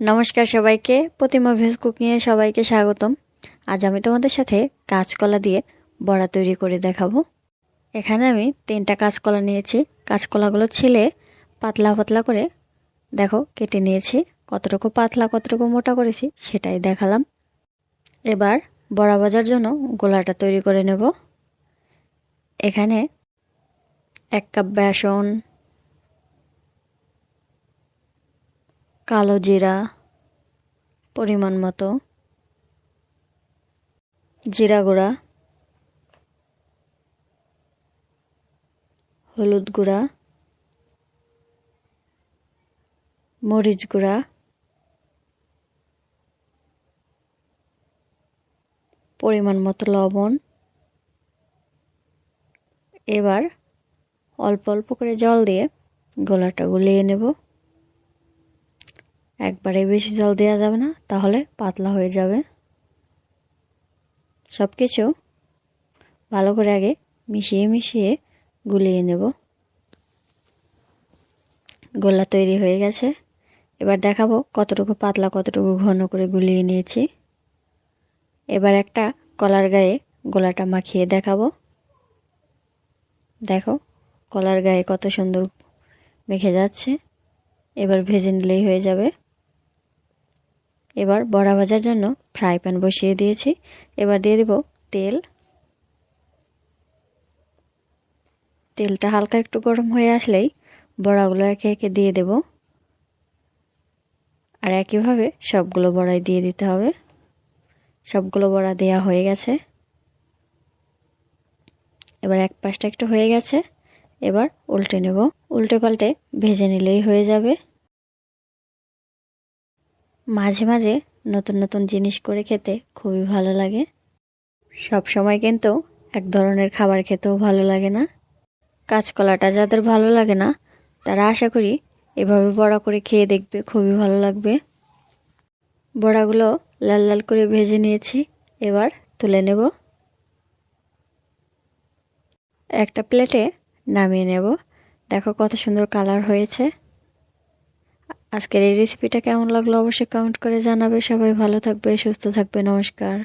নমস্কার সবাইকে। প্রতিমা ভেজ কুকিংয়ে সবাইকে স্বাগতম। আজ আমি তোমাদের সাথে কাঁচকলা দিয়ে বড়া তৈরি করে দেখাবো। এখানে আমি তিনটা কাঁচকলা নিয়েছি। কাঁচকলাগুলো ছিলে পাতলা পাতলা করে, দেখো, কেটে নিয়েছি। কতটুকু পাতলা, কতটুকু মোটা করেছি সেটাই দেখালাম। এবার বড়া ভাজার জন্য গোলাটা তৈরি করে নেব। এখানে এক কাপ বেসন কালো জিরা পরিমাণ মতো, জিরা গুঁড়া, হলুদ গুঁড়া, মরিচ গুঁড়া, পরিমাণ মতো লবণ। এবার অল্প অল্প করে জল দিয়ে গোলাটা গুলিয়ে নেব। একবারে বেশি জল দেওয়া যাবে না, তাহলে পাতলা হয়ে যাবে। সব কিছু ভালো করে আগে মিশিয়ে মিশিয়ে গুলিয়ে নেব। গোলা তৈরি হয়ে গেছে। এবার দেখাবো কতটুকু পাতলা, কতটুকু ঘন করে গুলিয়ে নিয়েছি। এবার একটা কলার গায়ে গোলাটা মাখিয়ে দেখাবো। দেখো, কলার গায়ে কত সুন্দর মেখে যাচ্ছে। এবার ভেজে নিলেই হয়ে যাবে। এবার বড়া ভাজার জন্য ফ্রাই প্যান বসিয়ে দিয়েছি। এবার দিয়ে দেব তেল। তেলটা হালকা একটু গরম হয়ে আসলেই বড়াগুলো একে একে দিয়ে দেব। আর একইভাবে সবগুলো বড়াই দিয়ে দিতে হবে। সবগুলো বড়া দেয়া হয়ে গেছে। এবার এক পাশটা একটু হয়ে গেছে। এবার উল্টে নেব। উল্টে পাল্টে ভেজে নিলেই হয়ে যাবে। মাঝে মাঝে নতুন নতুন জিনিস করে খেতে খুবই ভালো লাগে। সব সময় কিন্তু এক ধরনের খাবার খেতেও ভালো লাগে না। কাঁচকলাটা যাদের ভালো লাগে না, তারা আশা করি এভাবে বড়া করে খেয়ে দেখবে, খুবই ভালো লাগবে। বড়াগুলো লাল লাল করে ভেজে নিয়েছি, এবার তুলে নেব। একটা প্লেটে নামিয়ে নেব। দেখো কত সুন্দর কালার হয়েছে। আজকের এই রেসিপিটা কেমন লাগল অবশ্যই কমেন্ট করে জানাবে। সবাই ভালো থাকবে, সুস্থ থাকবে, নমস্কার।